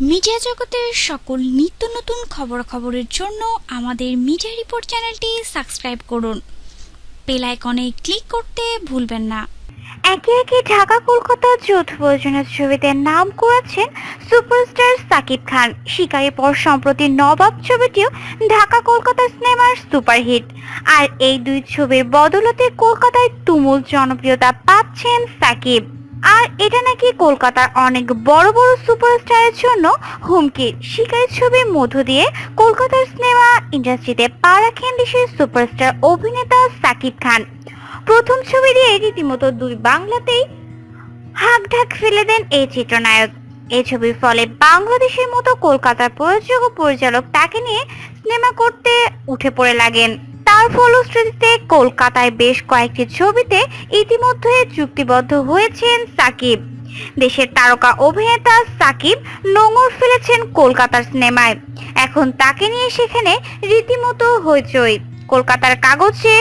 Media জগতের সকল নিত্য নতুন খবরাখবরের জন্য আমাদের মিডিয়া রিপোর্ট চ্যানেলটি সাবস্ক্রাইব করুন। বেল আইকনে ক্লিক করতে ভুলবেন না। একে একে ঢাকা, কলকাতা, যৌথ প্রযোজনা ছবিতে নাম করেছেন সুপারস্টার সাকিব খান। শিকারি পর সম্প্রতি নবাব ছবিটিও ঢাকা, কলকাতা সিনেমার সুপারহিট। আর এই দুই ছবির বদলতে কলকাতায় তুমুল জনপ্রিয়তা পাচ্ছেন সাকিব। আর এটা নাকি কলকাতার অনেক বড় বড় সুপারস্টারের জন্য হুমকি শিকারি ছবির মধ্য দিয়ে কলকাতার সিনেমা ইন্ডাস্ট্রিতে পা রাখেন দেশের সুপারস্টার অভিনেতা সাকিব খান। প্রথম ছবি দিয়ে রীতিমতো দুই বাংলাতেই হাক ঢাক ফেলে দেন এই চিত্রনায়ক। এই ছবির ফলে বাংলাদেশের মতো কলকাতার প্রযোজক ও পরিচালক তাকে নিয়ে সিনেমা করতে উঠে পড়ে লাগেন। তার ফলশ্রুতিতে কলকাতায় বেশ কয়েকটি ছবিতে ইতিমধ্যে চুক্তিবদ্ধ হয়েছেন সাকিব। দেশের তারকা অভিনেতা সাকিব নোঙর ফেলেছেন কলকাতার সিনেমায়। এখন তাকে নিয়ে সেখানে রীতিমতো হইচই। কলকাতার কাগজে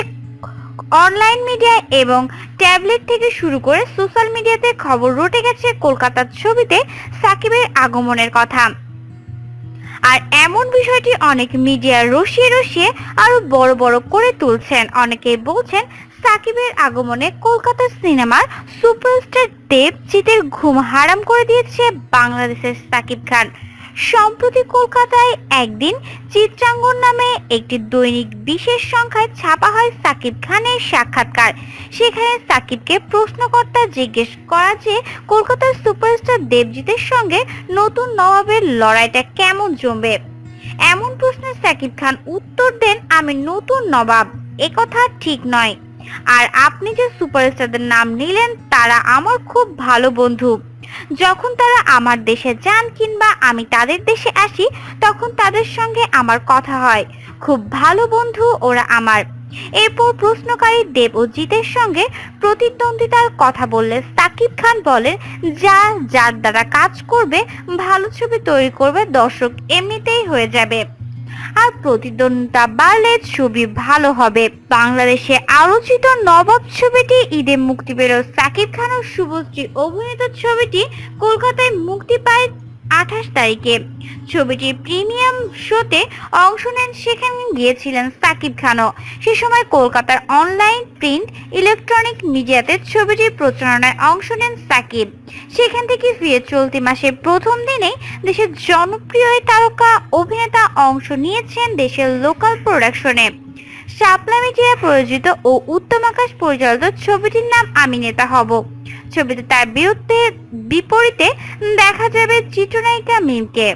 অনলাইন মিডিয়া এবং ট্যাবলেট থেকে শুরু করে সোশ্যাল মিডিয়াতে খবর রটে গেছে কলকাতার ছবিতে সাকিবের আগমনের কথা। আর এমন বিষয়টি অনেক মিডিয়া রসিয়ে রসিয়ে আরও বড় বড় করে তুলছেন। অনেকেই বলছেন, সাকিবের আগমনে কলকাতার সিনেমার সুপারস্টার দেবজিতের ঘুম হারাম করে দিয়েছে বাংলাদেশের সাকিব খান। সম্প্রতি কলকাতায় একদিন চিত্রাঙ্গন নামে একটি দৈনিক বিশেষ সংখ্যায় ছাপা হয় সাকিব খানের সাক্ষাৎকার। সেখানে সাকিবকে প্রশ্নকর্তা জিজ্ঞেস করা যে, কলকাতার সুপারস্টার দেবজিতের সঙ্গে নতুন নবাবের লড়াইটা কেমন জমবে? এমন প্রশ্নে সাকিব খান উত্তর দেন, আমি নতুন নবাব। একথা ঠিক নয়। আর আপনি যে সুপারস্টারদের নাম নিলেন, তারা আমার খুব ভালো বন্ধু। যখন তারা আমার দেশে যান কিংবা আমি তাদের দেশে আসি, তখন তাদের সঙ্গে আমার কথা হয়। খুব ভালো বন্ধু ওরা আমার। এরপর প্রশ্নকারী দেব ও জিতের সঙ্গে প্রতিদ্বন্দ্বিতার কথা বললে সাকিব খান, বলেন, যা, যার দ্বারা কাজ করবে, ভালো ছবি তৈরি করবে, দর্শক এমনিতেই হয়ে যাবে। আর প্রতিদ্বন্দ্বিতা বাড়লে ছবি ভালো হবে। বাংলাদেশে আলোচিত নবাব ছবিটি ঈদে মুক্তি পেল। সাকিব খান ও শুভশ্রী অভিনীত ছবিটি কলকাতায় মুক্তি পায় আঠাশ তারিখে। ছবিটির প্রিমিয়াম শোতে অংশ নেন সেখানে গিয়েছিলেন সাকিব খানও। সে সময় কলকাতার অনলাইন প্রিন্ট ইলেকট্রনিক মিডিয়াতে ছবিটির প্রচারণায় অংশ নেন সাকিব। সেখান থেকে ফিরে চলতি মাসের প্রথম দিনেই দেশের জনপ্রিয় তারকা অভিনেতা অংশ নিয়েছেন দেশের লোকাল প্রোডাকশনে। শাপলা মিডিয়া প্রযোজিত ও উত্তম আকাশ পরিচালিত ছবিটির নাম আমি নেতা হব। ছবিতে তার বিরুদ্ধে বিপরীতে দেখা যাবে চিত্রনায়িকা মিমকে।